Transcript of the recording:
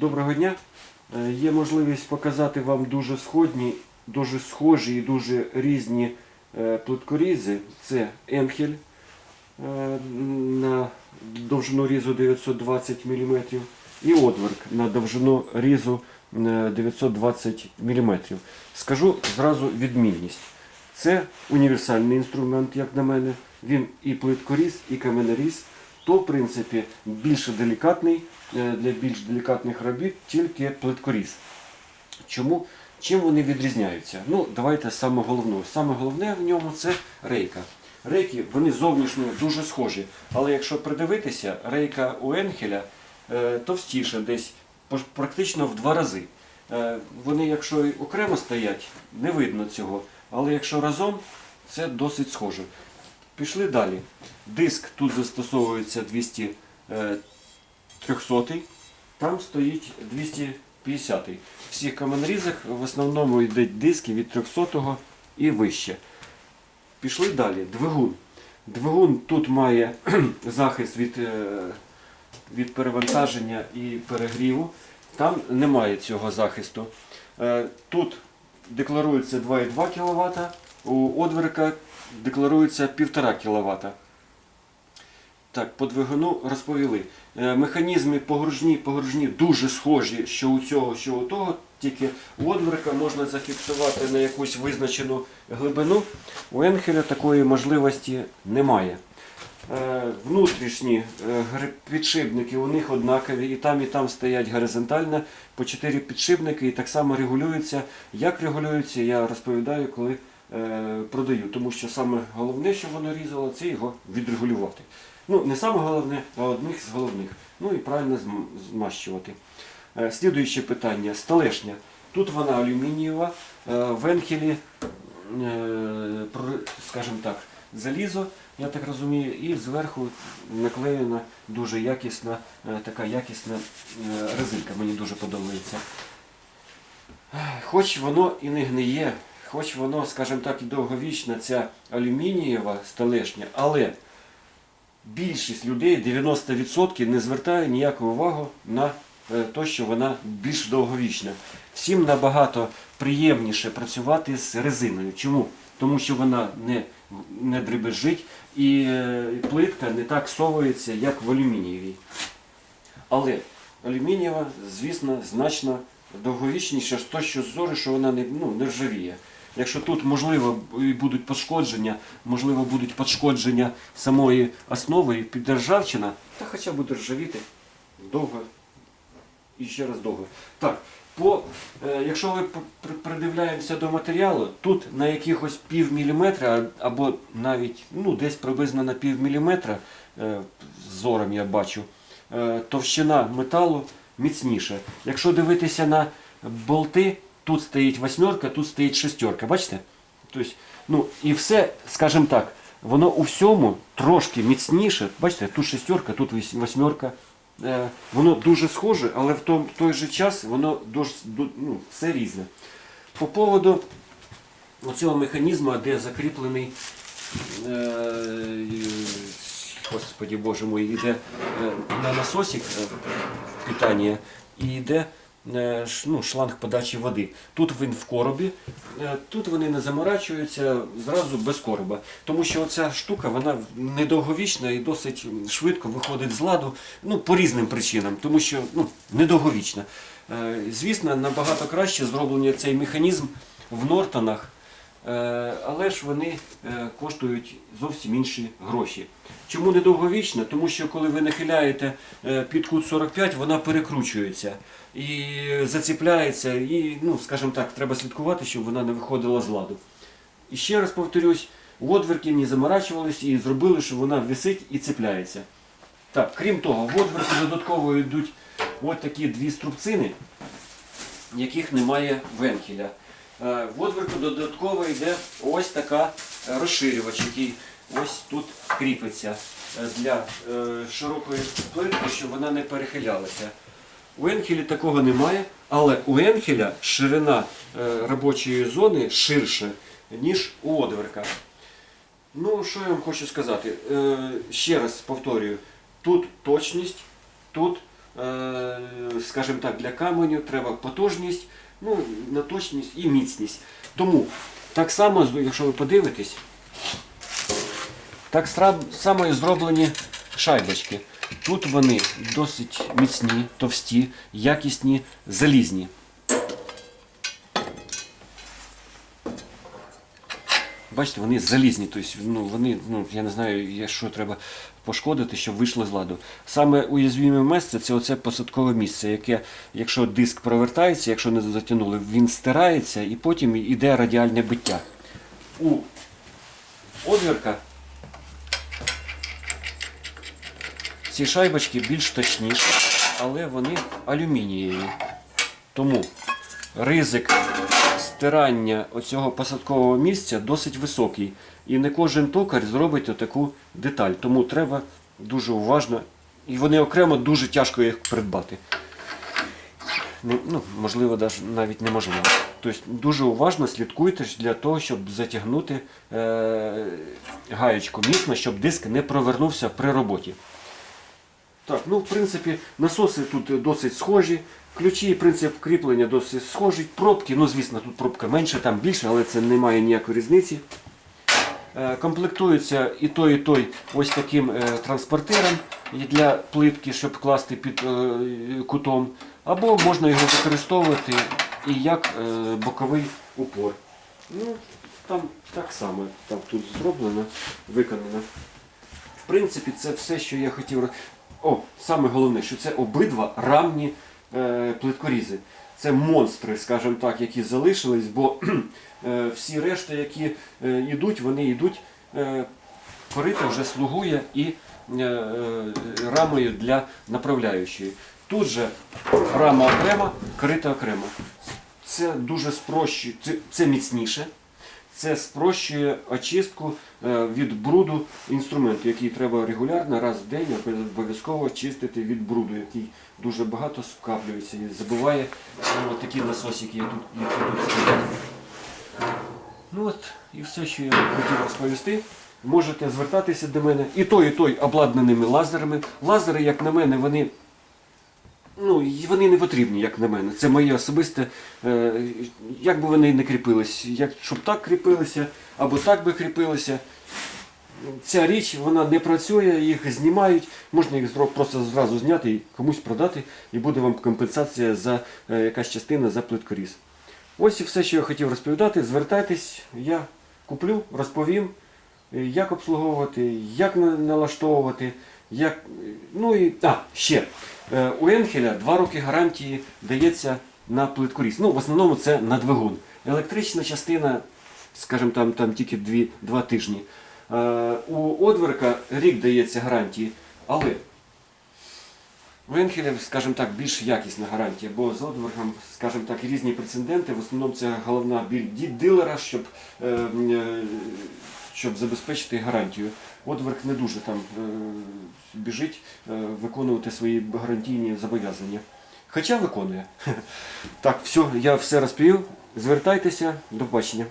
Доброго дня. Е, Є можливість показати вам дуже сходні, дуже схожі і дуже різні е, плиткорізи. Це Енхель е, на довжину різу 920 мм і Одверк на довжину різу е, 920 мм. Скажу зразу відмінність. Це універсальний інструмент, як на мене. Він і плиткоріз, і каменоріз. То, в принципі, більш делікатний для більш делікатних робіт, тільки плиткоріз. Чому? Чим вони відрізняються? Ну, давайте саме головного. Саме головне в ньому це рейка. Рейки вони зовнішньо дуже схожі. Але якщо придивитися, рейка у Енхеля е, товстіша десь практично в два рази. Е, вони, якщо окремо стоять, не видно цього. Але якщо разом, це досить схоже. Пішли далі. Диск тут застосовується 200 е, 300 там стоїть 250 В всіх каменрізах в основному йдуть диски від 300 і вище. Пішли далі. Двигун. Двигун тут має захист від, е, від перевантаження і перегріву. Там немає цього захисту. Е, Тут декларується 2,2 кВт, у Одверка декларується 1,5 кВт. Так, по двигуну розповіли. Е, Механізми погружні, погружні дуже схожі, що у цього, що у того, тільки у Одверка можна зафіксувати на якусь визначену глибину. У Енхеля такої можливості немає. Е, Внутрішні е, підшипники у них однакові, і там, і там стоять горизонтально по 4 підшипники і так само регулюються. Як регулюються, я розповідаю, коли продаю. Тому що саме головне, що воно різало, це його відрегулювати. Ну, не саме головне, а одних з головних. Ну і правильно змащувати. Е, Слідуюче питання. Столешня. Тут вона алюмінієва, е, в Енхелі, е, скажімо так, залізо, я так розумію, і зверху наклеєна дуже якісна, така якісна резинка. Мені дуже подобається. Хоч воно і не гниє, хоч воно, скажімо так, і довговічна ця алюмінієва столешня, але більшість людей, 90% не звертає ніякої уваги на е, те, що вона більш довговічна. Всім набагато приємніше працювати з резиною. Чому? Тому що вона не, не дребезжить і е, плитка не так совується, як в алюмінієвій. Але алюмінієва, звісно, значно довговічніша з точки зору, що вона не, ну, не ржавіє. Якщо тут можливо будуть пошкодження, можливо будуть пошкодження самої основи піддержавчина, та хоча буде ржавіти довго і ще раз довго. Так, по, е, якщо ми пр- пр- придивляємося до матеріалу, тут на якихось пів міліметра або навіть ну, десь приблизно на пів міліметра, е, зором я бачу, е, товщина металу міцніша. Якщо дивитися на болти, тут стоїть восьмерка, тут стоїть шестерка. Бачите? Тобто, ну, і все, скажімо так, воно у всьому трошки міцніше. Бачите, тут шестерка, тут восьмерка. Е, воно дуже схоже, але в, том, той же час воно дуже, ну, все різне. По поводу оцього механізму, де закріплений, е, господі боже мой, йде е, на насосик е, питання і йде ну, шланг подачі води. Тут він в коробі, е, тут вони не заморачуються зразу без короба. Тому що оця штука вона недовговічна і досить швидко виходить з ладу ну, по різним причинам, тому що ну, недовговічна. Е, Звісно, набагато краще зроблення цей механізм в Нортонах. Е, але ж вони е, коштують зовсім інші гроші. Чому недовговічна? Тому що коли ви нахиляєте е, під кут 45, вона перекручується і заціпляється, і, ну, скажімо так, треба слідкувати, щоб вона не виходила з ладу. І ще раз повторюсь, водверки не заморачувалися і зробили, що вона висить і цепляється. Так, крім того, в одверку додатково йдуть от такі дві струбцини, яких немає венкеля. Е, В одверку додатково йде ось така е, розширювач, який ось тут кріпиться е, для широкої плитки, щоб вона не перехилялася. У Енхелі такого немає, але у Енхеля ширина робочої зони ширше, ніж у одверка. Ну, що я вам хочу сказати? Ще раз повторюю, тут точність, тут скажімо так, для каменю треба потужність, ну, на точність і міцність. Тому так само, якщо ви подивитесь, так само і зроблені шайбочки. Тут вони досить міцні, товсті, якісні, залізні. Бачите, вони залізні, тобто ну, вони, ну, я не знаю, що треба пошкодити, щоб вийшло з ладу. Саме уязвіме місце це оце посадкове місце, яке, якщо диск провертається, якщо не затягнули, він стирається і потім йде радіальне биття. У одвірка ці шайбочки більш точніші, але вони алюмінієві. Тому ризик стирання оцього посадкового місця досить високий. І не кожен токар зробить таку деталь. Тому треба дуже уважно. І вони окремо дуже тяжко їх придбати. Ну, ну, можливо, навіть неможливо. Тобто дуже уважно слідкуйте для того, щоб затягнути е- гаєчку міцно, щоб диск не провернувся при роботі. Так, ну в принципі, насоси тут досить схожі. Ключі, принцип кріплення досить схожий. Пробки, ну звісно, тут пробка менше, там більше, але це не має ніякої різниці. Е, Комплектується і той, і той ось таким е, транспортером для плитки, щоб класти під е, кутом. Або можна його використовувати і як е, боковий упор. Ну, там так само там тут зроблено, виконано. В принципі, це все, що я хотів. О, саме головне, що це обидва рамні е, плиткорізи. Це монстри, скажімо так, які залишились, бо е, всі решта, які е, йдуть, вони йдуть. Е, корита вже слугує і е, е, рамою для направляючої. Тут же рама окрема, корита окремо. Це дуже спрощує, це, це міцніше. Це спрощує очистку е, від бруду інструменту, який треба регулярно раз в день обов'язково чистити від бруду, який дуже багато скаплюється і забуває ну, от такі насосики, які тут стоять. Ну от і все, що я хотів розповісти. Можете звертатися до мене. І той, і той обладнаними лазерами. Лазери, як на мене, вони Ну, вони не потрібні, як на мене. Це моє особисте. Е, як би вони не кріпились, як, щоб так кріпилися, або так би кріпилися. Ця річ вона не працює, їх знімають, можна їх просто зразу зняти і комусь продати, і буде вам компенсація за е, якась частина за плиткоріз. Ось і все, що я хотів розповідати. Звертайтесь, я куплю, розповім, е, як обслуговувати, як на- налаштовувати, як. Ну і. А, ще. Е, У Енхеля 2 роки гарантії дається на плиткоріз. Ну, в основному це на двигун. Електрична частина, скажімо, там, там тільки 2, 2 тижні. Е, У Одверка рік дається гарантії, але у Енхеля, скажімо так, більш якісна гарантія, бо з Одвергом, скажімо так, різні прецеденти. В основному це головна біль дилера, щоб, е, е, щоб забезпечити гарантію. Одверг не дуже там е, біжить е, виконувати свої гарантійні зобов'язання. Хоча виконує. Так, все, я все розповів. Звертайтеся, до побачення.